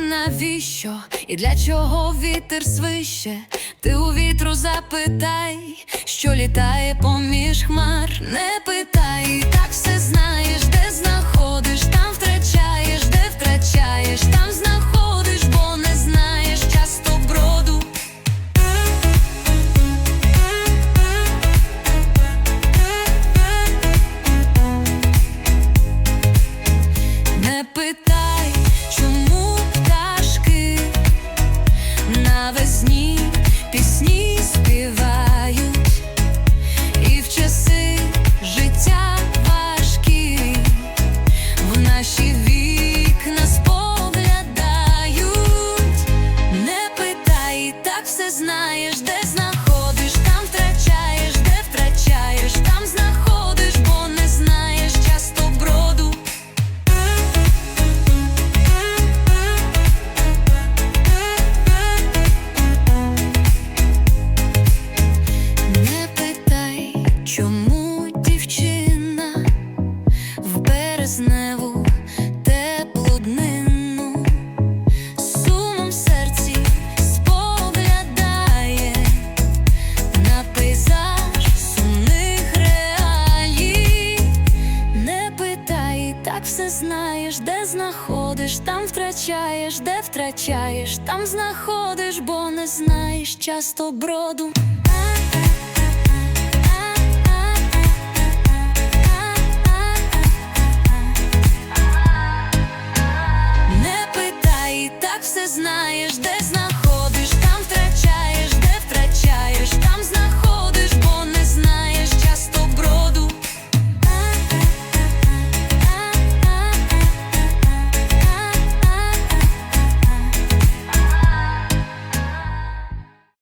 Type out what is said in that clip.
навіщо і для чого вітер свище? Ти у вітру запитай, що літає поміж хмар. Не питай, так все знаєш, де знаходиш, там втрачаєш, де втрачаєш, там знаходиш, бо не знаєш часто броду. Не питай, навесні пісні співають, і в часи життя важкі в наші вікна споглядають. Не питай, так все знаєш, де знаходиш, так все знаєш, де знаходиш, там втрачаєш, де втрачаєш, там знаходиш, бо не знаєш часто броду. Не питай, так все знаєш, де знаходиш.